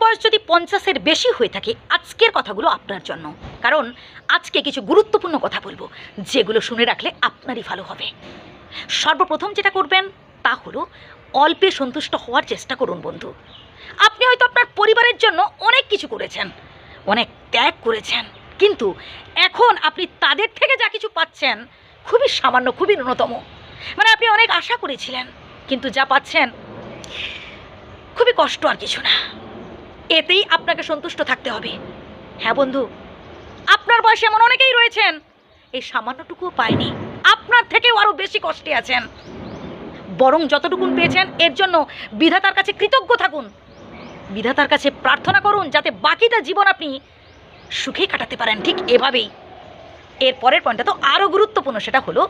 বয়স যদি পঞ্চাশের বেশি হয়ে থাকে, আজকের কথাগুলো আপনার জন্য। কারণ আজকে কিছু গুরুত্বপূর্ণ কথা বলব, যেগুলো শুনে রাখলে আপনারই ভালো হবে। সর্বপ্রথম যেটা করবেন, তা হলো অল্পে সন্তুষ্ট হওয়ার চেষ্টা করুন বন্ধু। আপনি হয়তো আপনার পরিবারের জন্য অনেক কিছু করেছেন, অনেক ত্যাগ করেছেন, কিন্তু এখন আপনি তাদের থেকে যা কিছু পাচ্ছেন, খুবই সামান্য, খুবই ন্যূনতম। মানে আপনি অনেক আশা করেছিলেন, কিন্তু যা পাচ্ছেন, খুবই কষ্ট আর কিছু না। এতেই আপনাকে সন্তুষ্ট থাকতে হবে। হ্যাঁ বন্ধু, আপনার বয়সে এমন অনেকেই রয়েছেন। এই সামান্যটুকুও পায়নি। আপনার থেকেও আরও বেশি কষ্টে আছেন। বরং যতটুকুন পেয়েছেন, এর জন্য বিধাতার কাছে কৃতজ্ঞ থাকুন। বিধাতার কাছে প্রার্থনা করুন যাতে বাকিটা জীবন আপনি সুখে কাটাতে পারেন ঠিক এভাবেই। এর পরের পয়েন্টটা তো আরও গুরুত্বপূর্ণ, সেটা হলো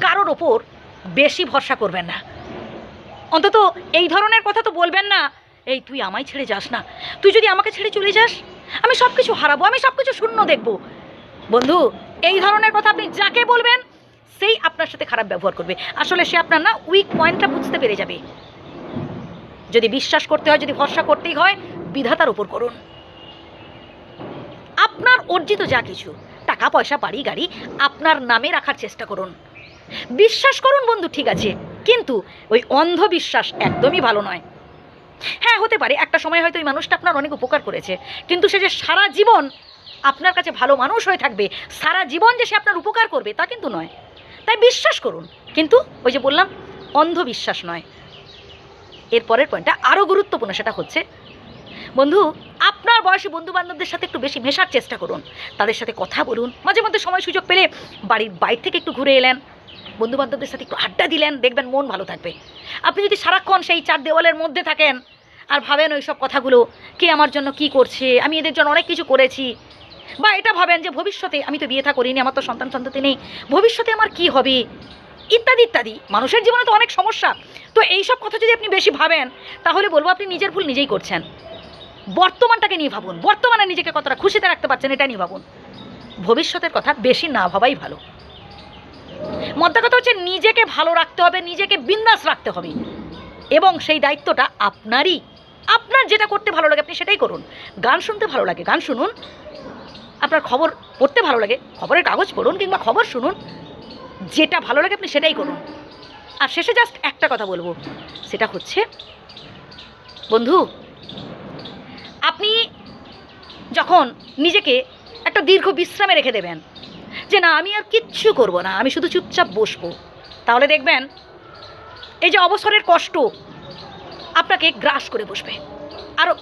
কারোর ওপর বেশি ভরসা করবেন না। অন্তত এই ধরনের কথা তো বলবেন না এই, তুই আমায় ছেড়ে যাস না। তুই যদি আমাকে ছেড়ে চলে যাস, আমি সব কিছু হারাবো, আমি সব কিছু শূন্য দেখব। বন্ধু, এই ধরনের কথা আপনি যাকে বলবেন, সেই আপনার সাথে খারাপ ব্যবহার করবে। আসলে সে আপনার না উইক পয়েন্টটা বুঝতে পেরে যাবে। যদি বিশ্বাস করতে হয়, যদি ভরসা করতেই হয়, বিধাতার উপর করুন। আপনার অর্জিত যা কিছু, টাকা, পয়সা, বাড়ি, গাড়ি, আপনার নামে রাখার চেষ্টা করুন। বিশ্বাস করুন বন্ধু, ঠিক আছে। কিন্তু ওই অন্ধবিশ্বাস একদমই ভালো নয়। হ্যাঁ হতে পারে। একটা সময় হয়তো ওই মানুষটা আপনার অনেক উপকার করেছে। কিন্তু সে যে সারা জীবন আপনার কাছে ভালো মানুষ হয়ে থাকবে, সারা জীবন যে সে আপনার উপকার করবে, তা কিন্তু নয়। তাই বিশ্বাস করুন। কিন্তু ওই যে বললাম, অন্ধবিশ্বাস নয়। এর পরের পয়েন্টটা আরও গুরুত্বপূর্ণ, সেটা হচ্ছে, বন্ধু, আপনার বয়সী বন্ধু বান্ধবদের সাথে একটু বেশি মেশার চেষ্টা করুন। তাদের সাথে কথা বলুন। মাঝে মধ্যে সময় সুযোগ পেলে বাড়ির বাইরে থেকে একটু ঘুরে এলেন। বন্ধু বান্ধবদের সাথে একটু আড্ডা দিলেন, দেখবেন মন ভালো থাকবে। আপনি যদি সারাক্ষণ সেই চার দেওয়ালের মধ্যে থাকেন আর ভাবেন ওই সব কথাগুলো, কে আমার জন্য কি করছে, আমি এদের জন্য অনেক কিছু করেছি, বা এটা ভাবেন যে ভবিষ্যতে আমি তো বিয়ে করিনি, আমার তো সন্তান সন্ততি নেই, ভবিষ্যতে আমার কি হবে? ইত্যাদি ইত্যাদি। মানুষের জীবনে তো অনেক সমস্যা। তো এই সব কথা যদি আপনি বেশি ভাবেন, তাহলে বলব আপনি নিজের ভুল নিজেই করছেন। বর্তমানটাকে নিয়ে ভাবুন। বর্তমানে নিজেকে কতটা খুশিতে রাখতে পারছেন, এটা নিয়ে ভাবুন। ভবিষ্যতের কথা বেশি না ভাবাই ভালো। মধ্যে কথা হচ্ছে নিজেকে ভালো রাখতে হবে, নিজেকে বিন্দাস রাখতে হবে। এবং সেই দায়িত্বটা আপনারই। আপনার যেটা করতে ভালো লাগে আপনি সেটাই করুন। গান শুনতে ভালো লাগে, গান শুনুন। আপনার খবর পড়তে ভালো লাগে, খবরের কাগজ পড়ুন কিংবা খবর শুনুন। যেটা ভালো লাগে আপনি সেটাই করুন। আর শেষে জাস্ট একটা কথা বলব। সেটা হচ্ছে, বন্ধু, আপনি যখন নিজেকে একটা দীর্ঘ বিশ্রামে রেখে দেবেন যে না, আমি আর কিচ্ছু করব না, আমি শুধু চুপচাপ বসবো। তাহলে দেখবেন, এই যে অবসরের কষ্ট আপনাকে গ্রাস করে বসবে। আরও